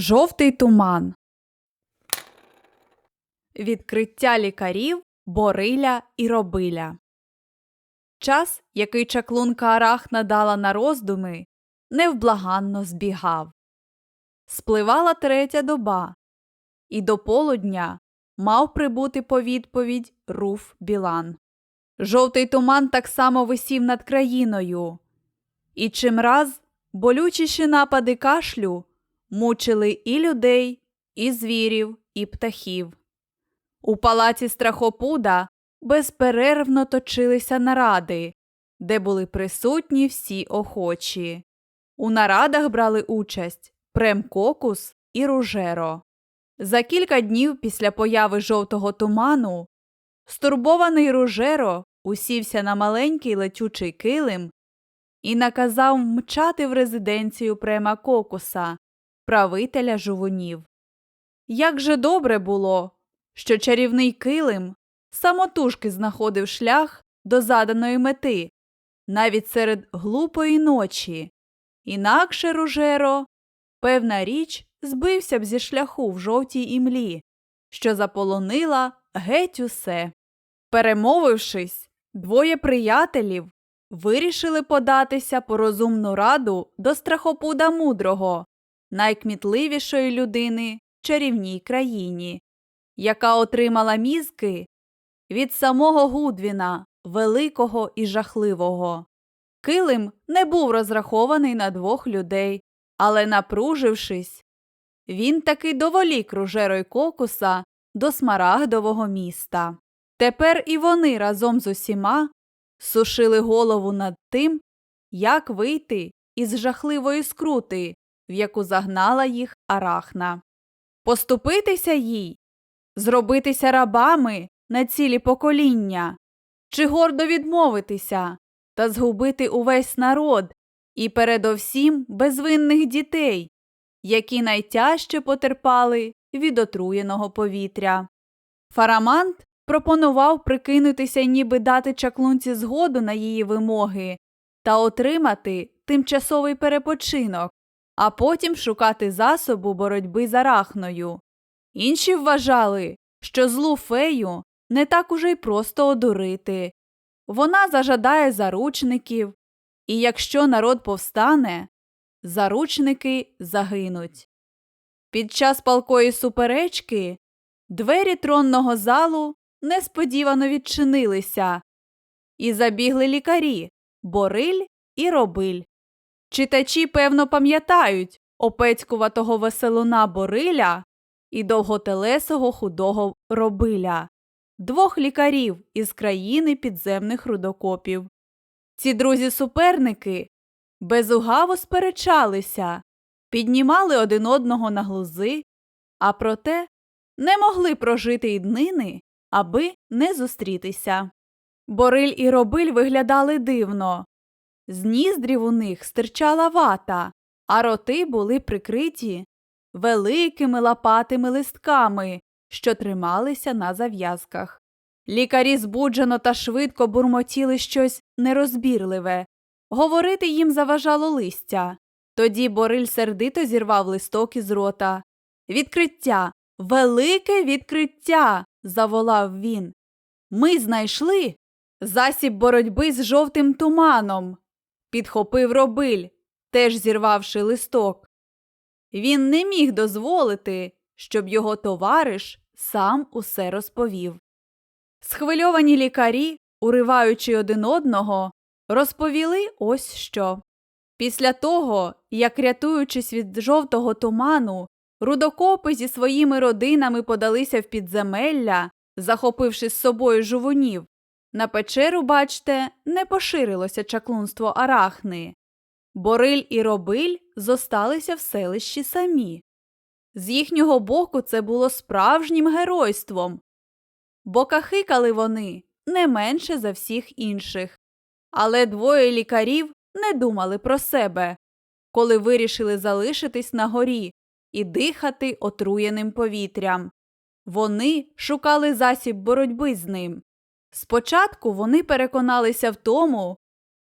Жовтий туман. Відкриття лікарів Бориля і Робиля. Час, який чаклунка Арахна дала на роздуми, невблаганно збігав. Спливала третя доба, і до полудня мав прибути по відповідь Руф Білан. Жовтий туман так само висів над країною, і чимраз болючіші напади кашлю мучили і людей, і звірів, і птахів. У палаці страхопуда безперервно точилися наради, де були присутні всі охочі. У нарадах брали участь Прем Кокус і Ружеро. За кілька днів після появи жовтого туману стурбований Ружеро усівся на маленький летючий килим і наказав мчати в резиденцію Према Кокуса, правителя жувунів. Як же добре було, що чарівний килим самотужки знаходив шлях до заданої мети, навіть серед глупої ночі. Інакше Ружеро, певна річ, збився б зі шляху в жовтій імлі, що заполонила геть усе. Перемовившись, двоє приятелів вирішили податися по розумну раду до страхопуда мудрого, найкмітливішої людини в чарівній країні, яка отримала мізки від самого Гудвіна, великого і жахливого. Килим не був розрахований на двох людей, але, напружившись, він таки доволік ружеро й кокуса до смарагдового міста. Тепер і вони разом з усіма сушили голову над тим, як вийти із жахливої скрути, в яку загнала їх арахна. Поступитися їй, зробитися рабами на цілі покоління, чи гордо відмовитися та згубити увесь народ і передовсім безвинних дітей, які найтяжче потерпали від отруєного повітря. Фарамант пропонував прикинутися, ніби дати чаклунці згоду на її вимоги та отримати тимчасовий перепочинок, а потім шукати засобу боротьби з арахною. Інші вважали, що злу фею не так уже й просто одурити. Вона зажадає заручників, і якщо народ повстане, заручники загинуть. Під час палкої суперечки двері тронного залу несподівано відчинилися, і забігли лікарі Бориль і Робиль. Читачі, певно, пам'ятають опецькуватого веселуна Бориля і довготелесого худого Робиля, двох лікарів із країни підземних рудокопів. Ці друзі-суперники безугаво сперечалися, піднімали один одного на глузи, а проте не могли прожити й днини, аби не зустрітися. Бориль і робиль виглядали дивно. З ніздрів у них стирчала вата, а роти були прикриті великими лопатими листками, що трималися на зав'язках. Лікарі збуджено та швидко бурмотіли щось нерозбірливе. Говорити їм заважало листя. Тоді Бориль сердито зірвав листок із рота. Відкриття, велике відкриття. заволав він. Ми знайшли засіб боротьби з жовтим туманом. Підхопив робиль, теж зірвавши листок. Він не міг дозволити, щоб його товариш сам усе розповів. Схвильовані лікарі, уриваючи один одного, розповіли ось що. Після того, як, рятуючись від жовтого туману, рудокопи зі своїми родинами подалися в підземелля, захопивши з собою жувунів, на печеру, бачте, не поширилося чаклунство арахни. Бориль і робиль зосталися в селищі самі. З їхнього боку це було справжнім геройством, бо кахикали вони не менше за всіх інших. Але двоє лікарів не думали про себе, коли вирішили залишитись на горі і дихати отруєним повітрям. Вони шукали засіб боротьби з ним. Спочатку вони переконалися в тому,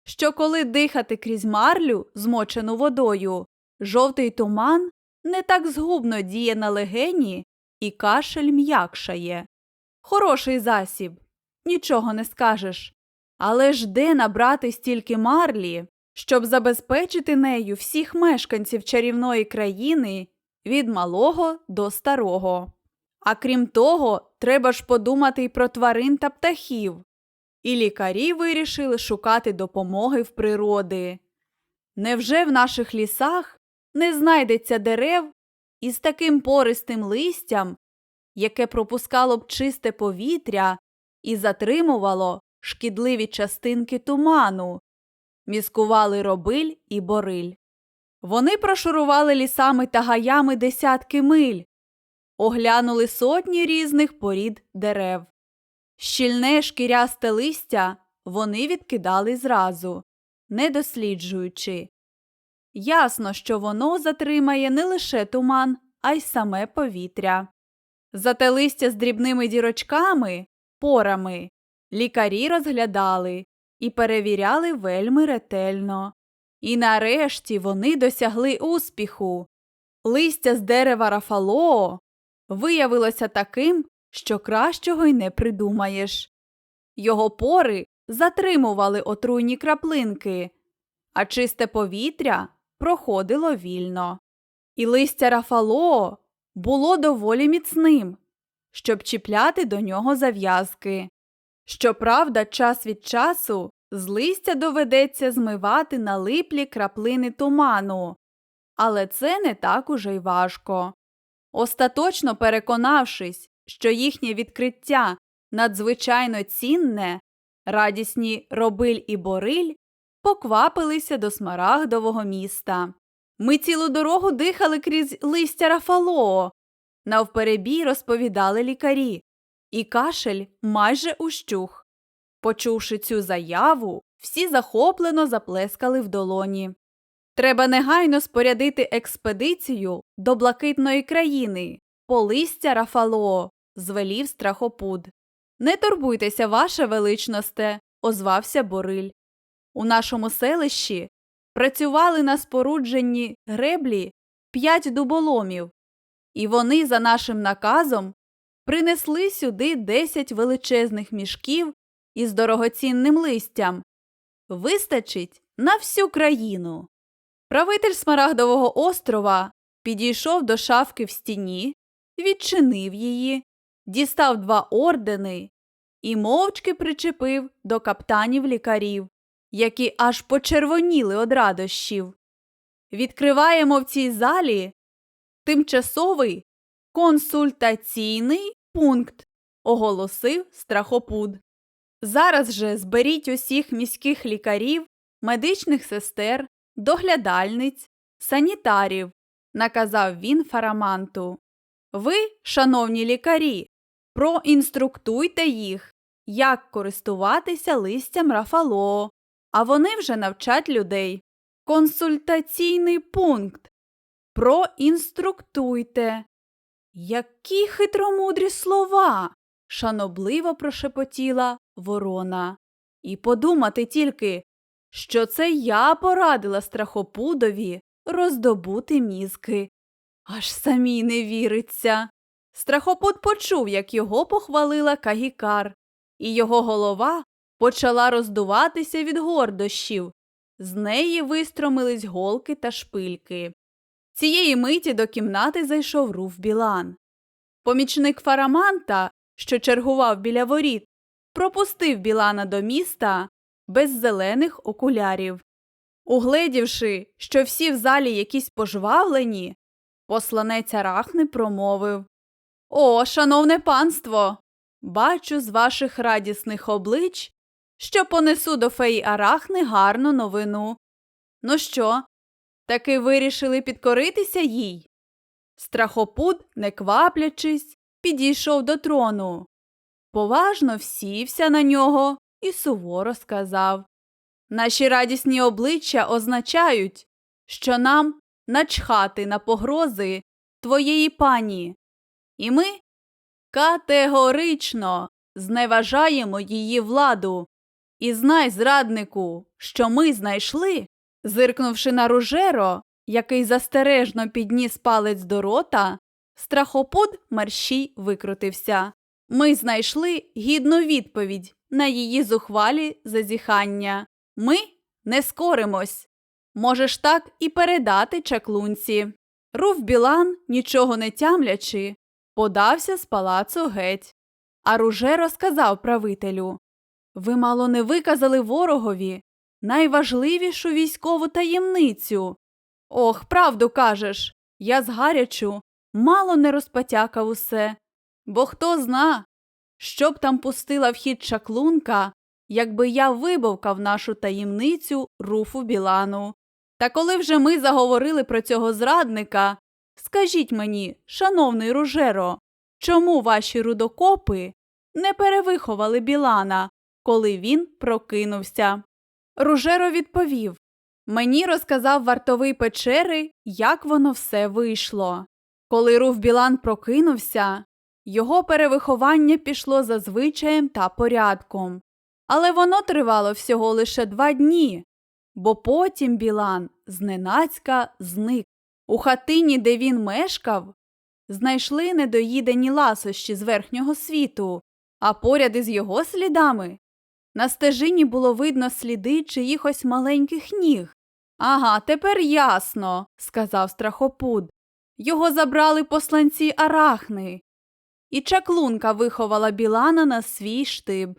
що коли дихати крізь марлю, змочену водою, жовтий туман не так згубно діє на легені і кашель м'якшає. Хороший засіб, нічого не скажеш. Але ж де набрати стільки марлі, щоб забезпечити нею всіх мешканців чарівної країни від малого до старого. А крім того, треба ж подумати й про тварин та птахів. І лікарі вирішили шукати допомоги в природи. Невже в наших лісах не знайдеться дерев із таким пористим листям, яке пропускало б чисте повітря і затримувало шкідливі частинки туману, міскували робиль і бориль. Вони прошурували лісами та гаями десятки миль, оглянули сотні різних порід дерев. Щільне шкірясте листя вони відкидали зразу, не досліджуючи. Ясно, що воно затримає не лише туман, а й саме повітря. Зате листя з дрібними дірочками, порами, лікарі розглядали і перевіряли вельми ретельно. І нарешті вони досягли успіху. Листя з дерева Рафалоо виявилося таким, що кращого й не придумаєш. Його пори затримували отруйні краплинки, а чисте повітря проходило вільно. І листя Рафалоо було доволі міцним, щоб чіпляти до нього зав'язки. Щоправда, час від часу з листя доведеться змивати налиплі краплини туману, але це не так уже й важко. Остаточно переконавшись, що їхнє відкриття надзвичайно цінне, радісні робиль і бориль поквапилися до смарагдового міста. Ми цілу дорогу дихали крізь листя Рафалоо, навперебій розповідали лікарі, і кашель майже ущух. Почувши цю заяву, всі захоплено заплескали в долоні. Треба негайно спорядити експедицію до блакитної країни, по листя Рафалоо, звелів страхопуд. Не турбуйтеся, ваше величносте, озвався Бориль. У нашому селищі працювали на спорудженні греблі п'ять дуболомів, і вони, за нашим наказом, принесли сюди десять величезних мішків із дорогоцінним листям. Вистачить на всю країну. Правитель Смарагдового острова підійшов до шафки в стіні, відчинив її, дістав два ордени і мовчки причепив до каптанів лікарів, які аж почервоніли од радощів. Відкриваємо в цій залі тимчасовий консультаційний пункт, оголосив страхопуд. Зараз же зберіть усіх міських лікарів, медичних сестер, доглядальниць, санітарів, наказав він фараманту. Ви, шановні лікарі, проінструктуйте їх, як користуватися листям Рафало, а вони вже навчать людей. Консультаційний пункт. Проінструктуйте. Які хитромудрі слова. шанобливо прошепотіла ворона. І подумати тільки, що це я порадила страхопудові роздобути мізки. Аж самій не віриться. Страхопут почув, як його похвалила Кагікар, і його голова почала роздуватися від гордощів. З неї вистромились голки та шпильки. Цієї миті до кімнати зайшов руф Білан. Помічник Фараманта, що чергував біля воріт, пропустив Білана до міста без зелених окулярів. Угледівши, що всі в залі якісь пожвавлені, посланець Арахни промовив О, шановне панство! Бачу з ваших радісних облич, що понесу до феї Арахни гарну новину. Ну що, таки вирішили підкоритися їй? Страхопуд, не кваплячись, підійшов до трону. Поважно всівся на нього і суворо сказав Наші радісні обличчя означають, що нам начхати на погрози твоєї пані, і ми категорично зневажаємо її владу. І знай, зраднику, що ми знайшли, зиркнувши на ружеро, який застережно підніс палець до рота, страхопуд мерщій викрутився. Ми знайшли гідну відповідь на її зухвалі зазіхання. Ми не скоримось. Можеш так і передати чаклунці. Руф Білан, нічого не тямлячи, подався з палацу геть. А Руже розказав правителю Ви мало не виказали ворогові найважливішу військову таємницю. Ох, правду кажеш, я згарячу, мало не розпотякав усе. Бо хто зна, що б там пустила в хід чаклунка, якби я вибовкав нашу таємницю руфу Білану. Та коли вже ми заговорили про цього зрадника, скажіть мені, шановний Ружеро, чому ваші рудокопи не перевиховали Білана, коли він прокинувся? Ружеро відповів Мені розказав вартовий печери, як воно все вийшло. Коли Руф Білан прокинувся, його перевиховання пішло за звичаєм та порядком. Але воно тривало всього лише два дні, бо потім Білан зненацька зник. У хатині, де він мешкав, знайшли недоїдені ласощі з верхнього світу, а поряд із його слідами на стежині було видно сліди чиїхось маленьких ніг. Ага, тепер ясно, сказав страхопуд. Його забрали посланці арахни. І чаклунка виховала Білана на свій штиб.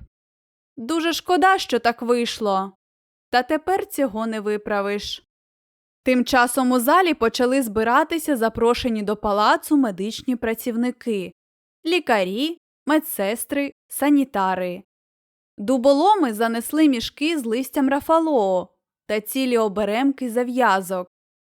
Дуже шкода, що так вийшло. Та тепер цього не виправиш. Тим часом у залі почали збиратися запрошені до палацу медичні працівники лікарі, медсестри, санітари. Дуболоми занесли мішки з листям рафалоо та цілі оберемки зав'язок.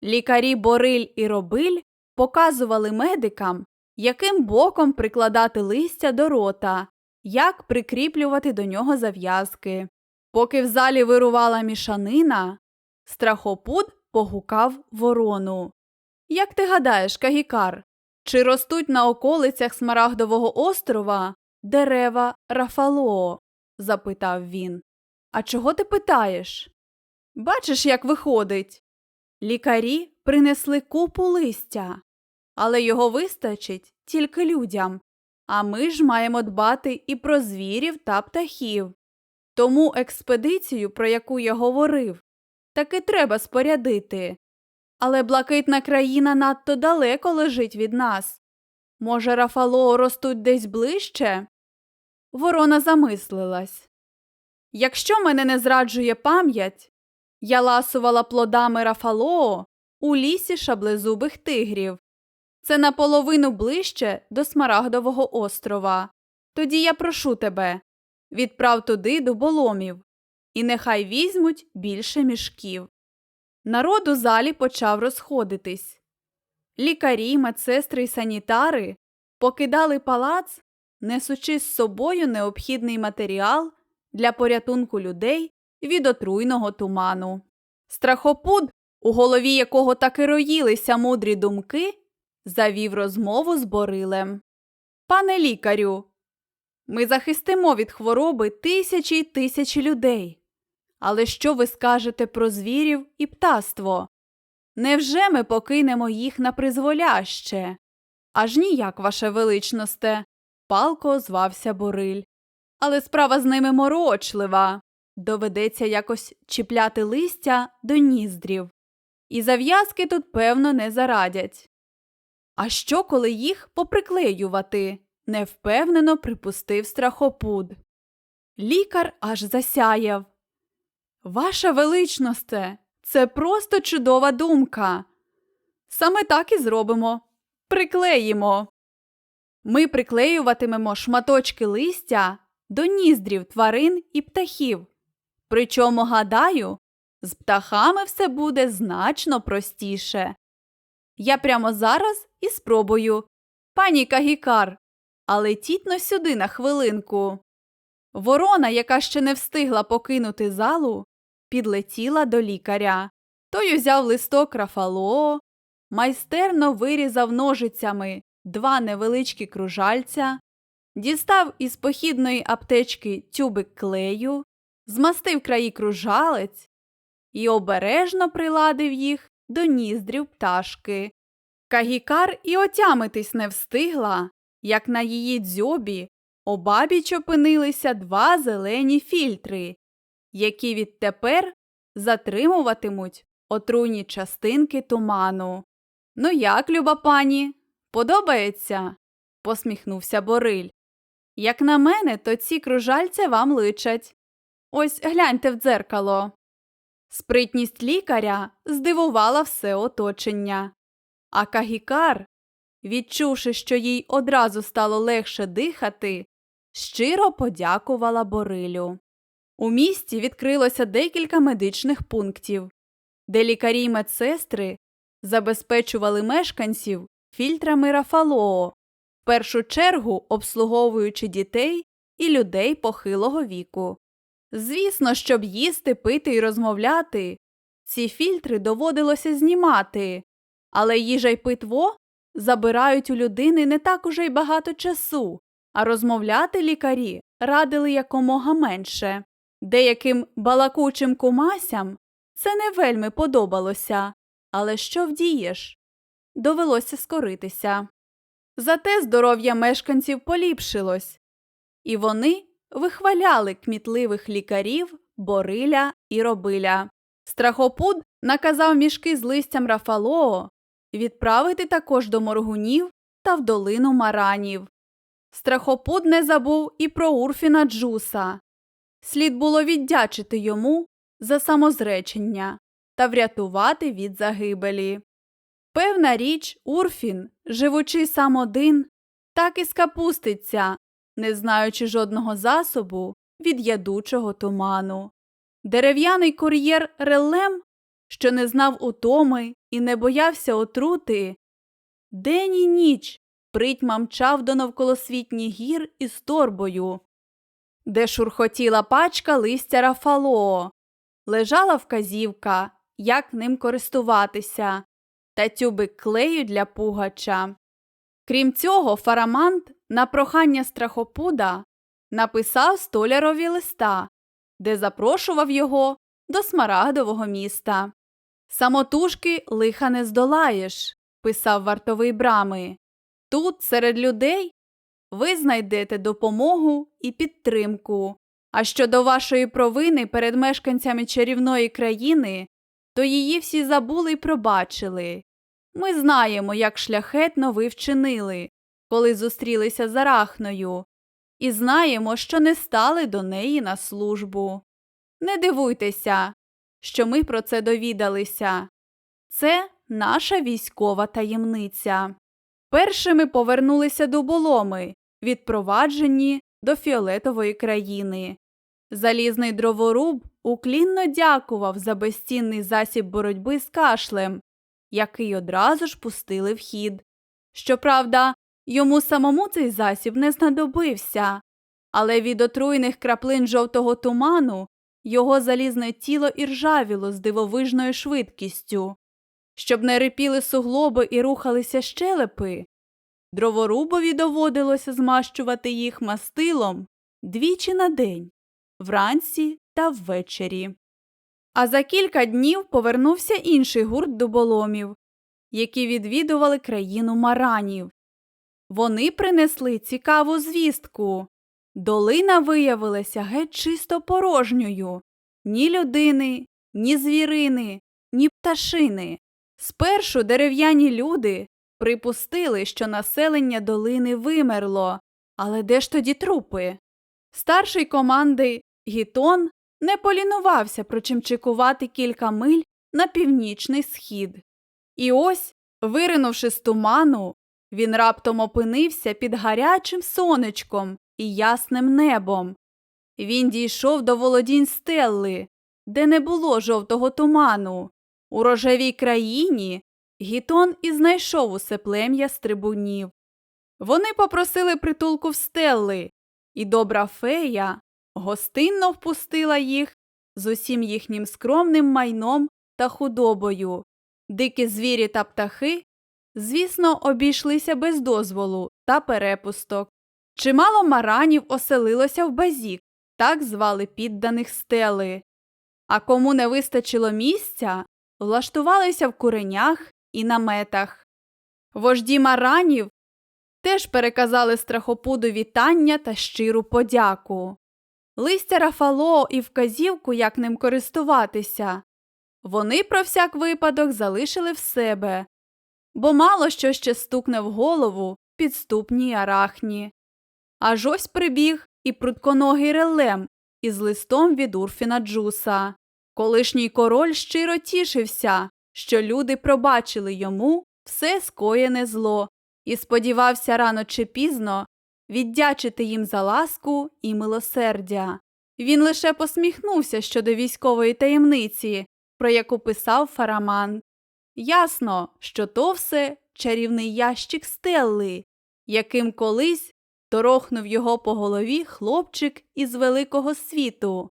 Лікарі Бориль і Робиль показували медикам, яким боком прикладати листя до рота, як прикріплювати до нього зав'язки. Поки в залі вирувала мішанина, страхопуд погукав ворону. Як ти гадаєш, Кагікар, чи ростуть на околицях Смарагдового острова дерева Рафалоо? запитав він. А чого ти питаєш? Бачиш, як виходить. Лікарі принесли купу листя, але його вистачить тільки людям. А ми ж маємо дбати і про звірів та птахів. Тому експедицію, про яку я говорив, таки треба спорядити. Але блакитна країна надто далеко лежить від нас. Може, Рафалоо ростуть десь ближче? Ворона замислилась. Якщо мене не зраджує пам'ять, я ласувала плодами Рафалоо у лісі шаблезубих тигрів. Це наполовину ближче до Смарагдового острова. Тоді я прошу тебе відправ туди дуболомів, і нехай візьмуть більше мішків. Народ у залі почав розходитись. Лікарі, медсестри й санітари покидали палац, несучи з собою необхідний матеріал для порятунку людей від отруйного туману. Страхопуд, у голові якого таки роїлися мудрі думки, завів розмову з Борилем. Пане лікарю, ми захистимо від хвороби тисячі й тисячі людей. Але що ви скажете про звірів і птаство? Невже ми покинемо їх на призволяще? Аж ніяк, ваше величносте, палко озвався Бориль. Але справа з ними морочлива. Доведеться якось чіпляти листя до ніздрів. І зав'язки тут, певно, не зарадять. А що, коли їх поприклеювати? невпевнено припустив страхопуд. Лікар аж засяяв. Ваша величносте, це просто чудова думка. Саме так і зробимо. Приклеїмо. Ми приклеюватимемо шматочки листя до ніздрів тварин і птахів. Причому, гадаю, з птахами все буде значно простіше. Я прямо зараз і спробую. Пані Кагікар, але тітно сюди на хвилинку. Ворона, яка ще не встигла покинути залу, підлетіла до лікаря. Той узяв листок рафало, майстерно вирізав ножицями два невеличкі кружальця, дістав із похідної аптечки тюбик клею, змастив краї кружалець і обережно приладив їх до ніздрів пташки. Кагікар і отямитись не встигла, як на її дзьобі обабіч опинилися два зелені фільтри, які відтепер затримуватимуть отруйні частинки туману. Ну як, люба пані, подобається? посміхнувся Бориль. Як на мене, то ці кружальця вам личать. Ось гляньте в дзеркало. Спритність лікаря здивувала все оточення. А Кагікар, відчувши, що їй одразу стало легше дихати, щиро подякувала Борилю. У місті відкрилося декілька медичних пунктів, де лікарі й медсестри забезпечували мешканців фільтрами Рафалоо, в першу чергу обслуговуючи дітей і людей похилого віку. Звісно, щоб їсти, пити і розмовляти, ці фільтри доводилося знімати, але їжа й питво забирають у людини не так уже й багато часу, а розмовляти лікарі радили якомога менше. Деяким балакучим кумасям це не вельми подобалося, але що вдієш? Довелося скоритися. Зате здоров'я мешканців поліпшилось, і вони вихваляли кмітливих лікарів Бориля і Робиля. Страхопуд наказав мішки з листям Рафалоо відправити також до моргунів та в долину маранів. Страхопуд не забув і про Урфіна Джуса. Слід було віддячити йому за самозречення та врятувати від загибелі. Певна річ, Урфін, живучи сам один, так і скапуститься, не знаючи жодного засобу від ядучого туману. Дерев'яний кур'єр Релем, що не знав утоми і не боявся отрути, день і ніч притьма мчав до навколосвітніх гір із торбою, де шурхотіла пачка листя Рафалоо, лежала вказівка, як ним користуватися, та тюбик клею для пугача. Крім цього, Фарамант на прохання страхопуда написав столярові листа, де запрошував його до смарагдового міста. Самотужки лиха не здолаєш, писав вартовий брами. Тут, серед людей, ви знайдете допомогу і підтримку. А щодо вашої провини перед мешканцями чарівної країни, то її всі забули й пробачили. Ми знаємо, як шляхетно ви вчинили, коли зустрілися з Арахною, і знаємо, що не стали до неї на службу. Не дивуйтеся, що ми про це довідалися. Це наша військова таємниця. Першими повернулися до боломи, відпроваджені до фіолетової країни. Залізний дроворуб уклінно дякував за безцінний засіб боротьби з кашлем, який одразу ж пустили в хід. Щоправда, йому самому цей засіб не знадобився, але від отруйних краплин жовтого туману його залізне тіло іржавіло з дивовижною швидкістю. Щоб не рипіли суглоби і рухалися щелепи, дроворубові доводилося змащувати їх мастилом двічі на день, вранці та ввечері. А за кілька днів повернувся інший гурт дуболомів, які відвідували країну маранів. Вони принесли цікаву звістку. Долина виявилася геть чисто порожньою ні людини, ні звірини, ні пташини. Спершу дерев'яні люди припустили, що населення долини вимерло, але де ж тоді трупи? Старший команди Гітон не полінувався прочимчикувати кілька миль на північний схід. І ось, виринувши з туману, він раптом опинився під гарячим сонечком і ясним небом. Він дійшов до володінь стелли, де не було жовтого туману. У рожевій країні Гітон і знайшов усе плем'я стрибунів. Вони попросили притулку в стелли, і добра фея гостинно впустила їх з усім їхнім скромним майном та худобою. Дикі звірі та птахи, звісно, обійшлися без дозволу та перепусток. Чимало маранів оселилося в базік, так звали підданих стели. А кому не вистачило місця, влаштувалися в куренях і наметах. Вожді маранів теж переказали страхопуду вітання та щиру подяку. Листя Рафало і вказівку, як ним користуватися. Вони про всяк випадок залишили в себе, бо мало що ще стукне в голову підступній арахні. Аж ось прибіг і прутконогий релем із листом від Урфіна Джуса. Колишній король щиро тішився, що люди пробачили йому все скоєне зло і сподівався рано чи пізно віддячити їм за ласку і милосердя. Він лише посміхнувся щодо військової таємниці, про яку писав Фараман. Ясно, що то все чарівний ящик Стелли, яким колись торохнув його по голові хлопчик із великого світу.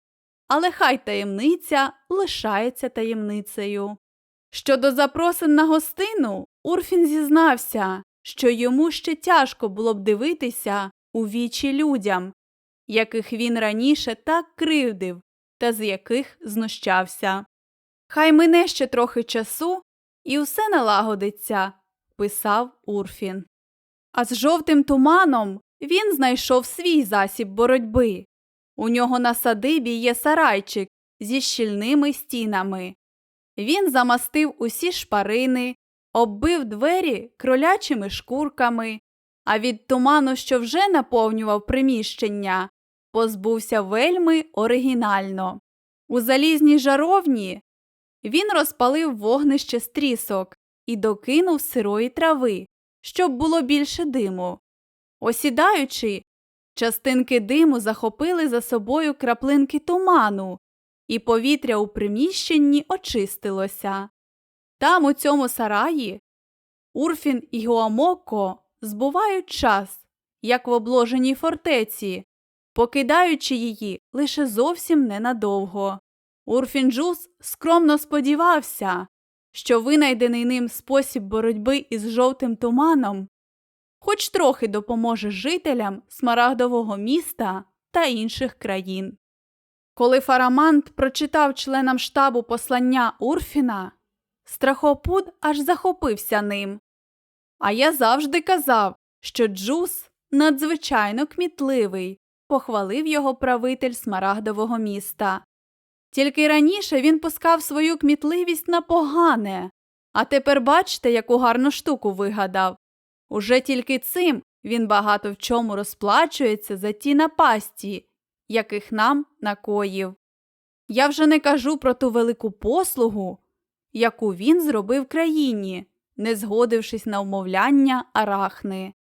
Але хай таємниця лишається таємницею. Щодо запросин на гостину, Урфін зізнався, що йому ще тяжко було б дивитися у вічі людям, яких він раніше так кривдив та з яких знущався. Хай мине ще трохи часу, і все налагодиться, писав Урфін. А з жовтим туманом він знайшов свій засіб боротьби. У нього на садибі є сарайчик зі щільними стінами. Він замастив усі шпарини, оббив двері кролячими шкурками, а від туману, що вже наповнював приміщення, позбувся вельми оригінально. У залізній жаровні він розпалив вогнище з трісок і докинув сирої трави, щоб було більше диму. Осідаючи, частинки диму захопили за собою краплинки туману, і повітря у приміщенні очистилося. Там, у цьому сараї, Урфін і Гуамоко збувають час, як в обложеній фортеці, покидаючи її лише зовсім ненадовго. Урфінджус скромно сподівався, що винайдений ним спосіб боротьби із жовтим туманом хоч трохи допоможе жителям смарагдового міста та інших країн. Коли Фарамант прочитав членам штабу послання Урфіна, страхопуд аж захопився ним. А я завжди казав, що Джус надзвичайно кмітливий, похвалив його правитель смарагдового міста. Тільки раніше він пускав свою кмітливість на погане, а тепер бачите, яку гарну штуку вигадав. Уже тільки цим він багато в чому розплачується за ті напасті, яких нам накоїв. Я вже не кажу про ту велику послугу, яку він зробив країні, не згодившись на вмовляння арахни.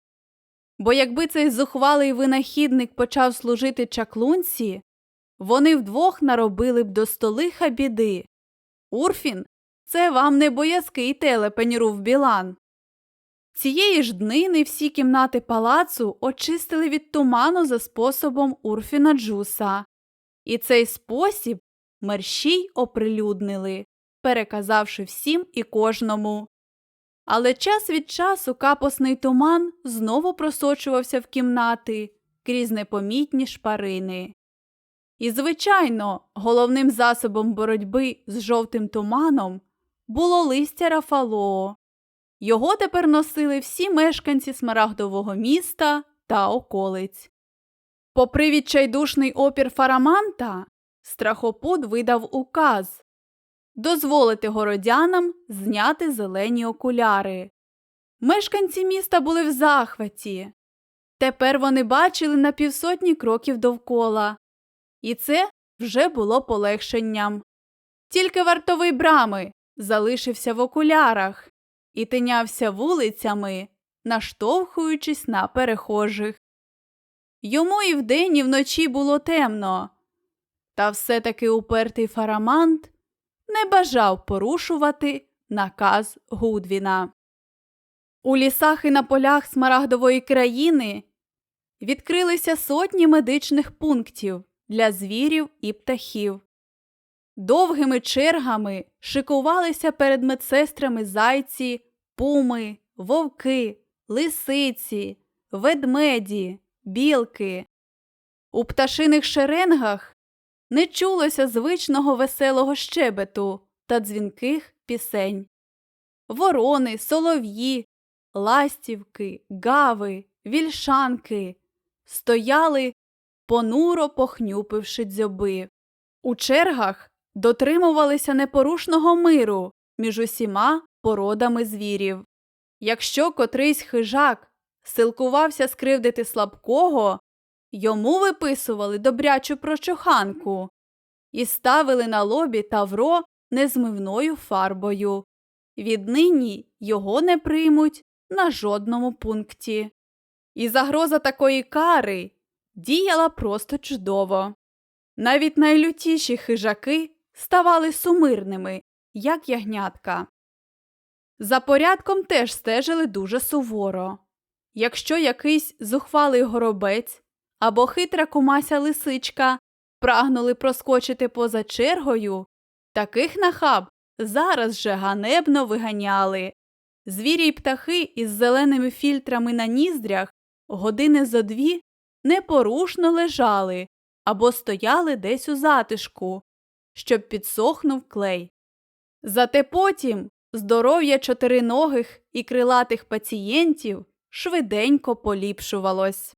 Бо якби цей зухвалий винахідник почав служити чаклунці, вони вдвох наробили б до столиха біди. Урфін це вам не боязкий телепень рув білан. Цієї ж днини всі кімнати палацу очистили від туману за способом Урфіна Джуса, і цей спосіб мерщій оприлюднили, переказавши всім і кожному. Але час від часу капосний туман знову просочувався в кімнати крізь непомітні шпарини. І, звичайно, головним засобом боротьби з жовтим туманом було листя Рафалоо. Його тепер носили всі мешканці смарагдового міста та околиць. Попри відчайдушний опір Фараманта, страхопуд видав указ дозволити городянам зняти зелені окуляри. Мешканці міста були в захваті. Тепер вони бачили на півсотні кроків довкола, і це вже було полегшенням. Тільки вартовий брами залишився в окулярах і тинявся вулицями, наштовхуючись на перехожих. Йому і вдень, і вночі було темно, та все таки упертий фарамант не бажав порушувати наказ Гудвіна. У лісах і на полях смарагдової країни відкрилися сотні медичних пунктів для звірів і птахів. Довгими чергами шикувалися перед медсестрами зайці, пуми, вовки, лисиці, ведмеді, білки. У пташиних шеренгах не чулося звичного веселого щебету та дзвінких пісень. Ворони, солов'ї, ластівки, гави, вільшанки стояли, понуро похнюпивши дзьоби. У чергах дотримувалися непорушного миру між усіма породами звірів. Якщо котрийсь хижак силкувався скривдити слабкого, йому виписували добрячу прочуханку і ставили на лобі тавро незмивною фарбою. Віднині його не приймуть на жодному пункті. І загроза такої кари діяла просто чудово. Навіть найлютіші хижаки ставали сумирними, як ягнятка. За порядком теж стежили дуже суворо. Якщо якийсь зухвалий горобець або хитра кумася лисичка прагнули проскочити поза чергою, таких нахаб зараз же ганебно виганяли. Звірі й птахи із зеленими фільтрами на ніздрях години зо дві непорушно лежали або стояли десь у затишку, щоб підсохнув клей. Зате потім здоров'я чотириногих і крилатих пацієнтів швиденько поліпшувалось.